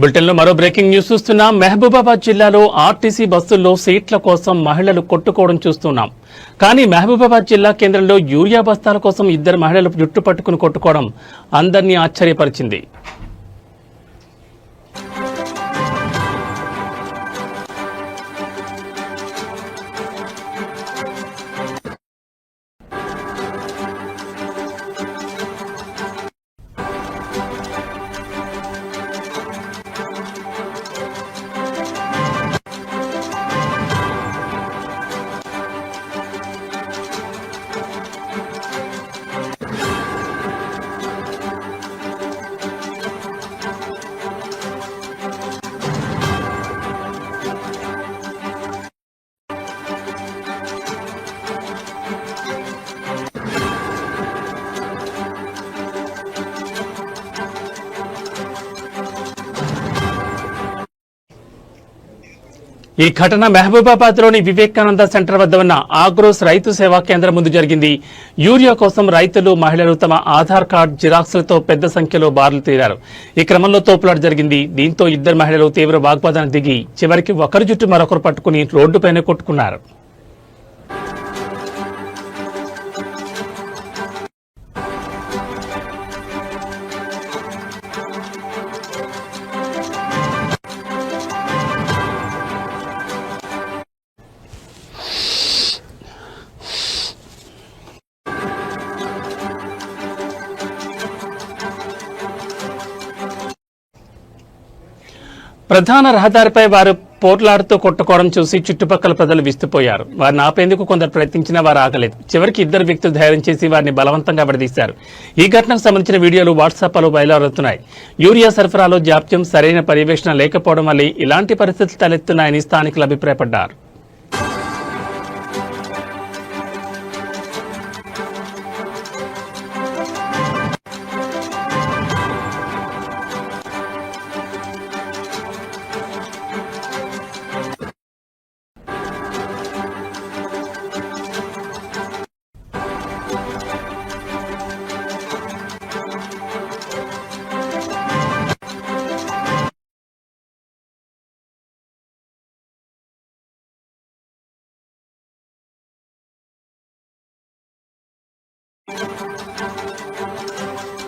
బులెటిన్లో మరో breaking news చూస్తున్నాం. మహబూబాబాద్ జిల్లాలో ఆర్టీసీ బస్సుల్లో సీట్ల కోసం మహిళలు కొట్టుకోవడం చూస్తున్నాం. కానీ మహబూబాబాద్ జిల్లా కేంద్రంలో యూరియా బస్తాల కోసం ఇద్దరు మహిళలు జుట్టు పట్టుకుని కొట్టుకోవడం అందరినీ ఆశ్చర్యపరిచింది. ఈ ఘటన మహబూబాబాద్లోని వివేకానంద సెంటర్ వద్ద ఉన్న ఆగ్రోస్ రైతు సేవా కేంద్రం ముందు జరిగింది. యూరియా కోసం రైతులు మహిళలు తమ ఆధార్ కార్డ్ జిరాక్స్లతో పెద్ద సంఖ్యలో బార్లు తీరారు. ఈ క్రమంలో తోపులాట జరిగింది. దీంతో ఇద్దరు మహిళలు తీవ్ర వాగ్వాదానికి దిగి చివరికి ఒకరి జుట్టు మరొకరు పట్టుకుని రోడ్డుపైనే కొట్టుకున్నారు. ప్రధాన రహదారిపై వారు పోట్లాడుతూ కొట్టుకోవడం చూసి చుట్టుపక్కల ప్రజలు విస్తుపోయారు. వారిని ఆపేందుకు కొందరు ప్రయత్నించినా వారు ఆగలేదు. చివరికి ఇద్దరు వ్యక్తులు ధైర్యం చేసి వారిని బలవంతంగా విడదీశారు. ఈ ఘటనకు సంబంధించిన వీడియోలు వాట్సాప్లో బయలుదేరుతున్నాయి యూరియా సరఫరాలో జాప్యం సరైన పర్యవేక్షణ లేకపోవడం వల్ల ఇలాంటి పరిస్థితులు తలెత్తున్నాయని స్థానికులు అభిప్రాయపడ్డారు. Música